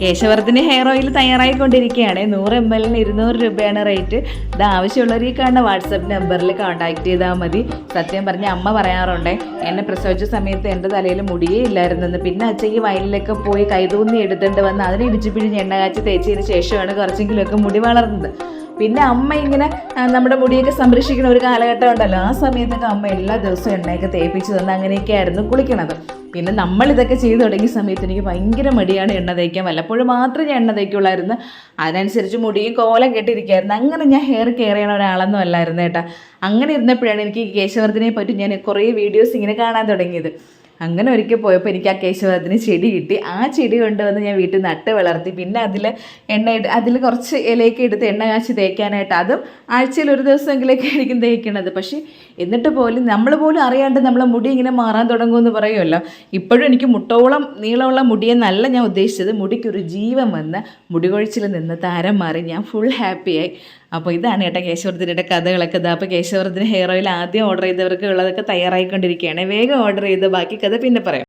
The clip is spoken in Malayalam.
Keshavardhana hair oil തയ്യാറായിക്കൊണ്ടിരിക്കുകയാണ്. നൂറ് എം എല്ലിന് ഇരുന്നൂറ് രൂപയാണ് റേറ്റ് ഇത് ആവശ്യമുള്ളവർ ഈ കാണുന്ന വാട്സപ്പ് നമ്പറിൽ കോൺടാക്ട് ചെയ്താൽ മതി. സത്യം പറഞ്ഞ അമ്മ പറയാറുണ്ട് എന്നെ പ്രസവിച്ച സമയത്ത് എന്റെ തലയിൽ മുടിയേ ഇല്ലായിരുന്നെന്ന്. പിന്നെ അച്ഛൻ ഈ വയലിലൊക്കെ പോയി കൈതൂന്നി എടുത്തിട്ട് വന്ന് അതിനെ ഇടിച്ചു പിഴിഞ്ഞ് എണ്ണ കാച്ചി തേച്ചതിന് ശേഷമാണ് കുറച്ചെങ്കിലുമൊക്കെ മുടി വളർന്നത്. പിന്നെ അമ്മ ഇങ്ങനെ നമ്മുടെ മുടിയൊക്കെ സംരക്ഷിക്കുന്ന ഒരു കാലഘട്ടം ഉണ്ടല്ലോ. ആ സമയത്തൊക്കെ അമ്മ എല്ലാ ദിവസവും എണ്ണയൊക്കെ തേപ്പിച്ച് തന്ന് അങ്ങനെയൊക്കെ ആയിരുന്നു കുളിക്കണത്. പിന്നെ നമ്മൾ ഇതൊക്കെ ചെയ്തു തുടങ്ങിയ സമയത്ത് എനിക്ക് ഭയങ്കര മടിയാണ് എണ്ണ തേക്കാൻ. വല്ലപ്പോഴും മാത്രമേ ഞാൻ എണ്ണ തേക്കുള്ളായിരുന്നു. അതിനനുസരിച്ച് മുടിയും കോലം കെട്ടിരിക്കുകയായിരുന്നു അങ്ങനെ ഞാൻ ഹെയർ കെയർ ചെയ്യണ ഒരാളൊന്നും അല്ലായിരുന്നു കേട്ടോ. അങ്ങനെ ഇരുന്നപ്പോഴാണ് എനിക്ക് കേശവർദ്ധനെ പറ്റി ഞാൻ കുറേ വീഡിയോസ് ഇങ്ങനെ കാണാൻ തുടങ്ങിയത്. അങ്ങനെ ഒരിക്കൽ പോയപ്പോൾ എനിക്ക് ആ കേശവത്തിന് ചെടി കിട്ടി. ആ ചെടി കൊണ്ടുവന്ന് ഞാൻ വീട്ടിൽ നട്ട് വളർത്തി. പിന്നെ അതിൽ എണ്ണ അതിൽ കുറച്ച് ഇലയൊക്കെ എടുത്ത് എണ്ണ കാച്ചി തേക്കാനായിട്ട് അതും ആഴ്ചയിൽ ഒരു ദിവസമെങ്കിലൊക്കെ ആയിരിക്കും തേക്കണത്. പക്ഷേ എന്നിട്ട് പോലും നമ്മൾ പോലും അറിയാണ്ട് നമ്മളെ മുടി ഇങ്ങനെ മാറാൻ തുടങ്ങുമെന്ന് പറയുമല്ലോ. ഇപ്പോഴും എനിക്ക് മുട്ടോളം നീളമുള്ള മുടിയെന്നല്ല ഞാൻ ഉദ്ദേശിച്ചത്. മുടിക്കൊരു ജീവൻ വന്ന് മുടി കൊഴിച്ചിൽ നിന്ന് താരം മാറി ഞാൻ ഫുൾ ഹാപ്പിയായി അപ്പോൾ ഇതാണ് ഏട്ടാ കേശവർദ്ധനയുടെ കഥകളൊക്കെ. ഇതാ അപ്പോൾ കേശവർദ്ധന ഹെയർ ഓയിൽ ആദ്യം ഓർഡർ ചെയ്തവർക്ക് ഉള്ളതൊക്കെ തയ്യാറായിക്കൊണ്ടിരിക്കുകയാണ്. വേഗം ഓർഡർ ചെയ്ത് ബാക്കി കഥ പിന്നെ പറയാം.